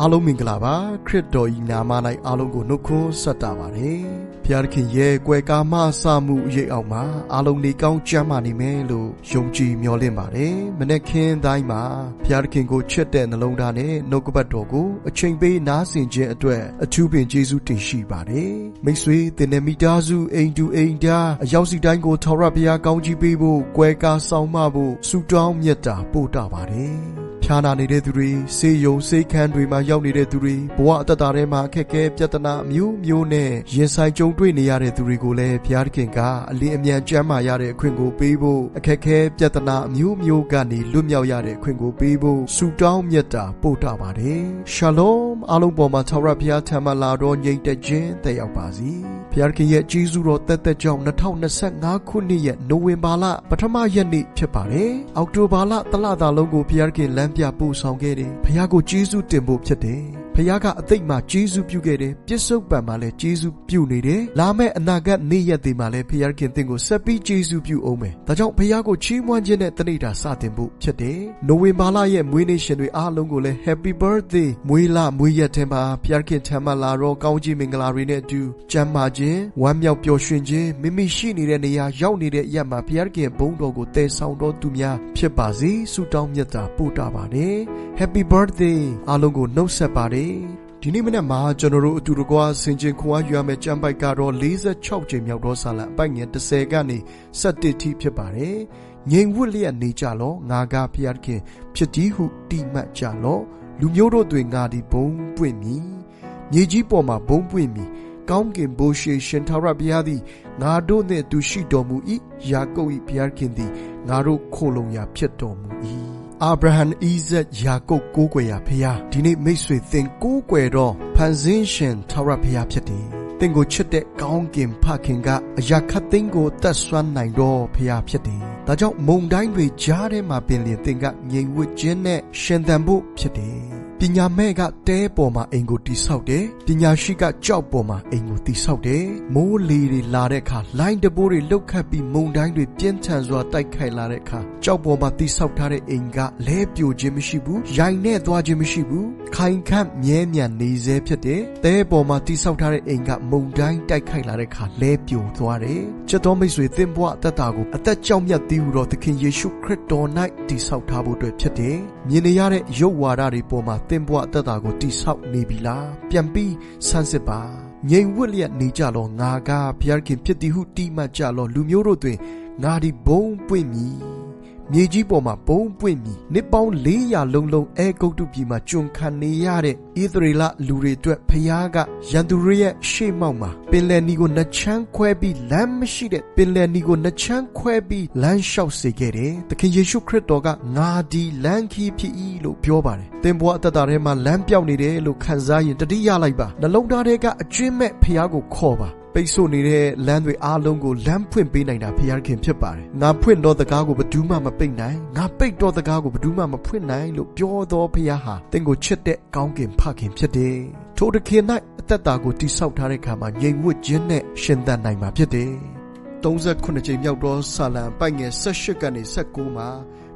အားလုံးမင်္ဂလာပါခရစ်တော်ဤနာမ၌အားလုံးကိုနှုတ်ခွန်းဆက်တာပါတယ်ဖျားသခင်ရဲ့ကွယ်ကာမဆမှုအရေးအောက်မှာအားလုံးနေကောင်းကျမ်းမာနေမယ်လို့ယုံကြည်မျှော်လင့်ပါတယ်မနေ့ခင်းတိုင်းမှာဖျားသခင်ကိုချစ်တဲ့နှလုံးသားနဲ့နှုတ်ကပတ်တော်ကိုအချိန်ပေးနားဆင်ခြင်းအတွက်အထူးပင်ကျေးဇူးတင်ရှိပါတယ်မိတ်ဆွေသင်တဲ့မိသားစုအိမ်တူအိမ်သားအရောက်စီတိုင်းကိုထော်ရဘုရားကောင်းကြီးပေးဖို့ကွယ်ကာဆောင်မဖို့ဆုတောင်းမြတ်တာပို့တာပါတယ် ဖျားနာနေတဲ့သူတွေဆေးရုံဆေးခန်းတွေမှာရောက်နေတဲ့သူတွေဘဝအတ္တတာထဲမှာအခက်အခဲပြဿနာအမျိုးမျိုးနဲ့ရင်ဆိုင်ကြုံတွေ့နေရတဲ့သူတွေကိုလည်းဘုရားသခင်ကအလင်းအမြန်ကျမ်းမာရတဲ့အခွင့်ကိုပေးဖို့အခက်အခဲပြဿနာအမျိုးမျိုးကနေလွတ်မြောက်ရတဲ့အခွင့်ကိုပေးဖို့ဆုတောင်းမြတ်တာပို့တာပါတယ်ရှာလောမ်အားလုံးပေါ်မှာထာဝရဘုရားထံမှလာတော်ညီတဲ့ခြင်းတက်ရောက်ပါစေဘုရားခင်ရဲ့ကြီးစုတော်တက်တက်ကြောင့်2025ခုနှစ်ရဲ့နိုဝင်ဘာလပထမရက်နေ့ဖြစ်ပါတယ်။အောက်တိုဘာလတလတာလုံးကိုဘုရားခင်လမ်းပြပို့ဆောင်ခဲ့တယ်။ဘုရားကိုကြီးစုတင်ဖို့ဖြစ်တယ်။ ဖခင်ကအသိမှဂျေဇုပြုခဲ့တယ်ပြစ္ဆုတ်ပံမှာလည်းဂျေဇုပြုနေတယ်လာမယ့်အနာဂတ်နေ့ရက်တွေမှာလည်းဖခင်သင်ကိုဆက်ပြီးဂျေဇုပြုအောင်မယ်ဒါကြောင့်ဖခင်ကိုချီးမွမ်းခြင်းနဲ့တနေ့တာစတင်ဖို့ဖြစ်တယ်နိုဝင်ဘာလရဲ့မွေးနေ့ရှင်တွေအားလုံးကိုလည်း Happy Birthday မွေးလမွေးရက်ထဲမှာဖခင်ထံမှလာတော့ကောင်းချီးမင်္ဂလာတွေနဲ့အတူကျမ်းမာခြင်းဝမ်းမြောက်ပျော်ရွှင်ခြင်းမိမိရှိနေတဲ့နေရာရောက်နေတဲ့အရာမှာဖခင်ဘုန်းတော်ကိုတည်ဆောင်တော်သူများဖြစ်ပါစေဆုတောင်းမြတ်တာပို့တာပါတယ် Happy Birthday အားလုံးကိုနှုတ်ဆက်ပါတယ်ဒီနေ့မနေ့မှာကျွန်တော်တို့အတူတကွဆင်ကျင်ခွန်အားယူရမယ့်ကြံပိုက်ကတော့46ကြိမ်မြောက်သောဆာလံအပိုက်ငယ်30ကနေ17ထိဖြစ်ပါတယ်။ငြိမ်ဝတ်လျက်နေကြလောငါကဖျားခင်ဖြစ်သည်ဟုတိမှတ်ကြလောလူမျိုးတို့တွင်ငါဒီဘုံပွင့်မည်။မြေကြီးပေါ်မှာဘုံပွင့်မည်။ကောင်းကင်ဘိုးရှိရှင်ထာဝရဘုရားသည်ငါတို့နှင့်သူရှိတော်မူ၏။ယာကုပ်၏ဘုရားခင်သည်ငါတို့ခိုလုံရာဖြစ်တော်မူ၏။ အာဗြဟံဣဇက်ယာကုပ်ကိုးကွယ်ရာဖျားဒီနေ့မိတ်ဆွေသင်ကိုးကွယ်တော့ဖန်ဆင်းရှင်ထာဝရဘုရားဖြစ်တယ်။သင်ကိုချစ်တဲ့ကောင်းကင်ဖခင်ကအရာခတ်သိမ်းကိုတတ်ဆွမ်းနိုင်တော့ဖျားဖြစ်တယ်။ဒါကြောင့်မုန်တိုင်းတွေကြားထဲမှာပင်လျင်သင်ကငြိမ်ဝှက်ခြင်းနဲ့ရှင်သန်ဖို့ဖြစ်တယ်။ ပညာမဲ့ကတဲပေါ်မှာအိမ်ကိုတိဆောက်တယ်ပညာရှိကကြောက်ပေါ်မှာအိမ်ကိုတိဆောက်တယ်မိုးလေတွေလာတဲ့အခါလိုင်းတဘိုးတွေလှုပ်ခတ်ပြီးမုန်တိုင်းတွေပြင်းထန်စွာတိုက်ခိုက်လာတဲ့အခါကြောက်ပေါ်မှာတိဆောက်ထားတဲ့အိမ်ကလဲပြိုခြင်းမရှိဘူးရိုင်နဲ့သွားခြင်းမရှိဘူးခိုင်ခန့်မြဲမြံနေစေဖြစ်တယ်တဲပေါ်မှာတိဆောက်ထားတဲ့အိမ်ကမုန်တိုင်းတိုက်ခိုက်လာတဲ့အခါလဲပြိုသွားတယ်ချက်တော်မိတ်ဆွေသင်ဘဝအသက်တာကိုအသက်ကြောင့်မြတ်သေးဟုတော့သခင်ယေရှုခရစ်တော်၌တိဆောက်ထားဖို့အတွက်ဖြစ်တယ်မြင်နေရတဲ့ရုပ်ဝါဒတွေပေါ်မှာသင်ဘဝအသက်တာကိုတိဆောက်နေပြီလားပြန်ပြီးဆန်းစစ်ပါငြိမ်ဝတ်လျက်နေကြလောငါကဘုရားခင်ဖြစ်သည်ဟုတိမှတ်ကြလောလူမျိုးတို့တွင်ငါဒီဘုံပွင့်မည် မြေကြီးပေါ်မှာဘုံပွင့်ပြီးနှစ်ပေါင်း400လုံးလုံးအဲဂုတ်တုပြည်မှာကျွန်ခံနေရတဲ့ဣသရေလလူတွေအတွက်ဖျားကရန်သူတွေရဲ့ရှေ့မှောက်မှာပင်လယ်နီကိုနှချမ်းခွဲပြီးလမ်းမရှိတဲ့ပင်လယ်နီကိုနှချမ်းခွဲပြီးလမ်းလျှောက်စေခဲ့တယ်။သခင်ယေရှုခရစ်တော်ကငါဒီလမ်းခီးဖြစ်၏လို့ပြောပါတယ်။သင်ဘဝအတ္တထဲမှာလမ်းပြောက်နေတယ်လို့ခံစားရင်တတိယလိုက်ပါ။နှလုံးသားထဲကအကျွင်းမဲ့ဖျားကိုခေါ်ပါ။ ပိတ်ဆို့နေတဲ့လမ်းတွေအားလုံးကိုလမ်းဖွင့်ပေးနိုင်တာဖခင်ဖြစ်ပါတယ်။ငါဖွင့်တော့တကားကိုဘယ်သူမှမပိတ်နိုင်။ငါပိတ်တော့တကားကိုဘယ်သူမှမဖွင့်နိုင်လို့ပြောတော်ဖခင်ဟာတင့်ကိုချစ်တဲ့ကောင်းကင်ဖခင်ဖြစ်တယ်။ထိုတခင်၌အသက်တာကိုတိဆောက်ထားတဲ့အခါမှာငြိမ်ဝှက်ခြင်းနဲ့ရှင်သန်နိုင်မှာဖြစ်တယ်။38ကြိမ်မြောက်သောဆာလံပိုက်ငယ်18ကနေ19မှာ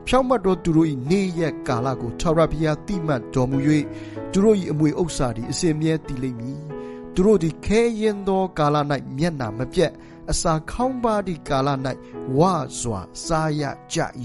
ဖြောင့်မတ်တော်သူတို့၏နေ့ရက်ကာလကိုထာဝရဘုရားတိမှတ်တော်မူ၍သူတို့၏အမွေဥစ္စာသည်အစဉ်မြဲတည်လိမ့်မည် သူတို့သည်ခဲရင်သောကာလ၌မျက်နာမပြတ်အစာခေါင်းပါသည့်ကာလ၌ဝါစွာစားရကြ၏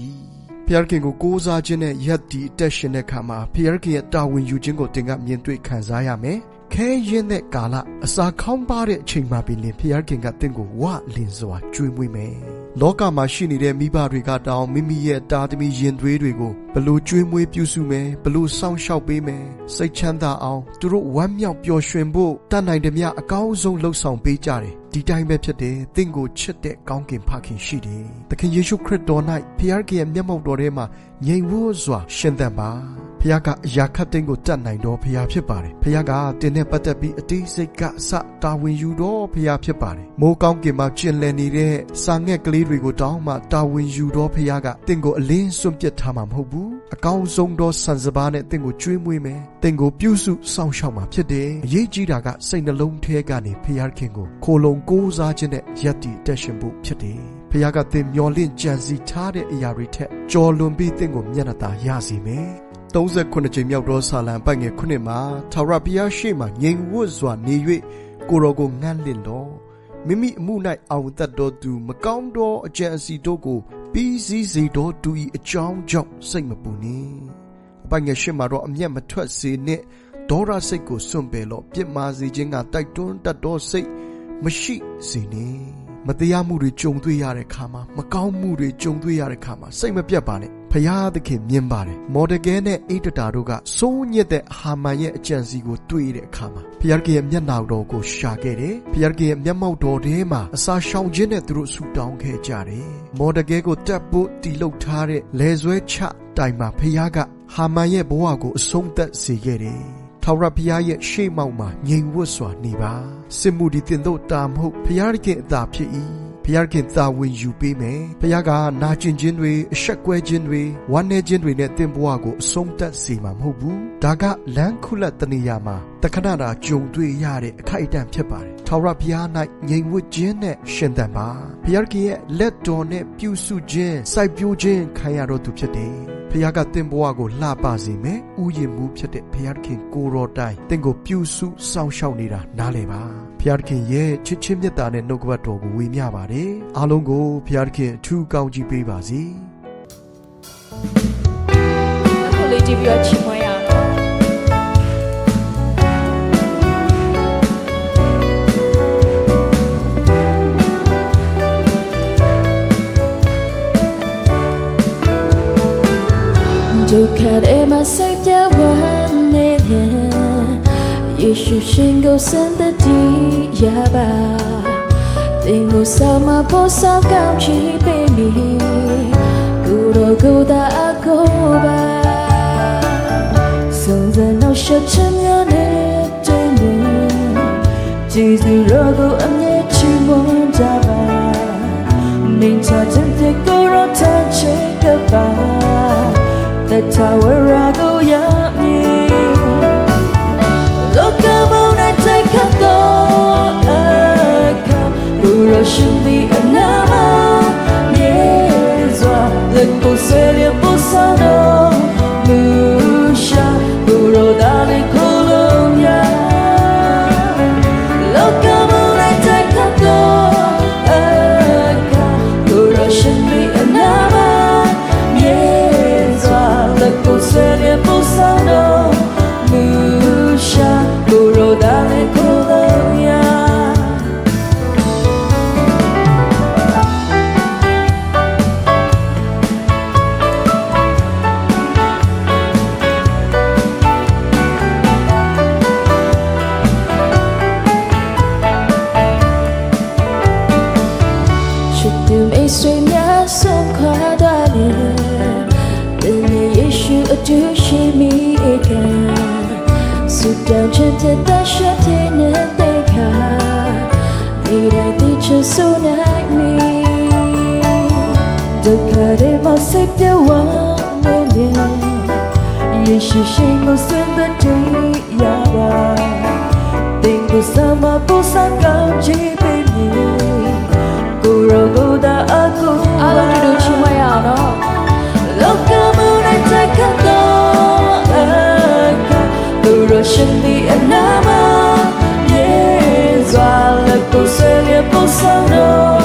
ဖျားခင်ကိုကိုးစားခြင်းနဲ့ယက်တီအသက်ရှင်တဲ့အခါမှာဖျားခင်ရဲ့တာဝန်ယူခြင်းကိုတင်ကမြင်တွေ့ခံစားရမယ်ခဲရင်တဲ့ကာလအစာခေါင်းပါတဲ့အချိန်မှာပင်လင်ဖျားခင်ကတင့်ကိုဝလင်စွာကြွေးမွေးမယ် လောကမှာရှိနေတဲ့မိဘတွေကတောင်းမိမိရဲ့တာသမီရင်သွေးတွေကိုဘလို့ကြွေးမွေးပြုစုမယ်ဘလို့စောင့်ရှောက်ပေးမယ်စိတ်ချမ်းသာအောင်သူတို့ဝမ်းမြောက်ပျော်ရွှင်ဖို့တတ်နိုင်တဲ့မြအကောင်းဆုံးလှုပ်ဆောင်ပေးကြတယ် ဒီတိုင်းပဲဖြစ်တယ်သင်ကိုချစ်တဲ့ကောင်းကင်ဖခင်ရှိတယ်သခင်ယေရှုခရစ်တော်၌ဖခင်ရဲ့မျက်မှောက်တော်ထဲမှာငြိမ်ဝှစွာရှင်သန်ပါဖခင်ကအရာခတ်သိမ်းကိုတတ်နိုင်တော်ဖခင်ဖြစ်ပါတယ်ဖခင်ကတင်နဲ့ပတ်သက်ပြီးအသေးစိတ်ကစတာဝန်ယူတော်ဖခင်ဖြစ်ပါတယ်မိုးကောင်းကင်မှာကျင်လည်နေတဲ့စာငှက်ကလေးတွေကိုတောင်းမှတာဝန်ယူတော်ဖခင်ကတင့်ကိုအလင်းစွန့်ပစ်ထားမှာမဟုတ်ဘူးအကောင်းဆုံးသောဆန်စပါးနဲ့တင့်ကိုကျွေးမွေးမယ်တင့်ကိုပြုစုစောင့်ရှောက်မှာဖြစ်တယ်အရေးကြီးတာကစိတ်နှလုံးထဲကနေဖခင်ကိုခိုလုံကိုးစားခြင်းနဲ့ယက်တီတက်ရှင်ဖို့ဖြစ်တယ်ဖခင်ကသင်မျော်လင့်ကြံစီထားတဲ့အရာတွေထက်ကြော်လွန်ပြီးသင်ကိုမျက်နှာသာရစေမယ်39ကြိမ်မြောက်သောဆာလံပိုက်ငယ်ခုနှစ်မှာထာဝရဘုရားရှေ့မှငြိမ်ဝတ်စွာနေ၍ကိုတော်ကိုငန့်လင့်တော်မိမိအမှု၌အောင်သက်တော်သူမကောင်းသောအကြံအစီတို့ကိုပြီးစည်းစေတော်သူ၏အကြောင်းကြောင့်စိတ်မပူနှင့်အပိုက်ငယ်ရှေ့မှာတော့အမျက်မထွက်စေနှင့်ဒေါရစိတ်ကိုစွန့်ပယ်လော့ပြစ်မှားစေခြင်းကတိုက်တွန်းတတ်သောစိတ် မရှိစေနှင့်မတရားမှုတွေကြုံတွေ့ရတဲ့ခါမှာမကောင်းမှုတွေကြုံတွေ့ရတဲ့ခါမှာစိတ်မပြတ်ပါနဲ့ဖရာသခင်မြင်ပါတယ်မော်ဒကဲနဲ့အိတတာတို့ကစိုးညစ်တဲ့ဟာမန်ရဲ့အကြံစီကိုတွေ့တဲ့အခါမှာဖရာသခင်ရဲ့မျက်နှာတော်ကိုရှာခဲ့တယ်ဖရာသခင်ရဲ့မျက်မှောက်တော်ထဲမှာအစာရှောင်ခြင်းနဲ့သူတို့ဆူတောင်းခဲ့ကြတယ်မော်ဒကဲကိုတက်ဖို့တီလုတ်ထားတဲ့လဲဆွဲချတိုင်မှာဖရာကဟာမန်ရဲ့ဘဝကိုအဆုံးသတ်စေခဲ့တယ် ထာဝရဘုရားရဲ့ရှေ့မှောက်မှာငြိမ်ဝတ်စွာနေပါစစ်မှုဒီတင်တို့တာမဟုတ်ဘုရားခင်အသာဖြစ်၏ဘုရားခင်သာဝင်ယူပေးမယ်ဘုရားကနာကျင်ခြင်းတွေအဆက်ကွဲခြင်းတွေဝမ်းနည်းခြင်းတွေနဲ့တင်ဘဝကိုအဆုံးသတ်စေမှာမဟုတ်ဘူးဒါကလမ်းခုလက်တနေရာမှာတခဏတာကြုံတွေ့ရတဲ့အခိုက်အတန့်ဖြစ်ပါတယ်ထာဝရဘုရား၌ငြိမ်ဝတ်ခြင်းနဲ့ရှင်သန်ပါဘုရားခင်ရဲ့လက်တော်နဲ့ပြုစုခြင်းစိုက်ပျိုးခြင်းခံရတော်သူဖြစ်တယ် ဖခင်ကတင့်ဘဝကိုလှပစေမယ်။ဥယျာဉ်မှုဖြစ်တဲ့ဖခင်ကိုတော်တိုင်တင့်ကိုပြုစုစောင့်ရှောက်နေတာနားလည်ပါ။ဖခင်ရဲ့ချစ်ချင်းမြတ်တာနဲ့နှုတ်ကပတ်တော်ကိုဝေမျှပါတယ်။အားလုံးကိုဖခင်အထူးကောင်းချီးပေးပါစေ။အခုလေးကြည့်ပြီးတော့ချီးမွမ်း ဒုက္ခတွေမှာစိတ်ပြဝမ်းနေတယ်ယေရှုရှင်ကိုစံတတိရပါတင်ကိုဆောင်မဖို့ဆောင်ကောင်းချီးပေးမည်ကိုရောကိုသာအကိုပါဆုံးစံတော့ရှက်ချင်ရတဲ့တဲ့ဂျေဇုရောကိုအမြဲချီးမွမ်းကြပါမိန့်ချခြင်းတဲ့ tower I တောင်းချက်တဲ့တရှက်တဲ့တဲ့ခါဒီတိုင်းဒီချစ်ဆိုနိုင်မီဒုက္ခတွေမစိတ်ပြဝနေလေယေရှုရှင် လက်ကို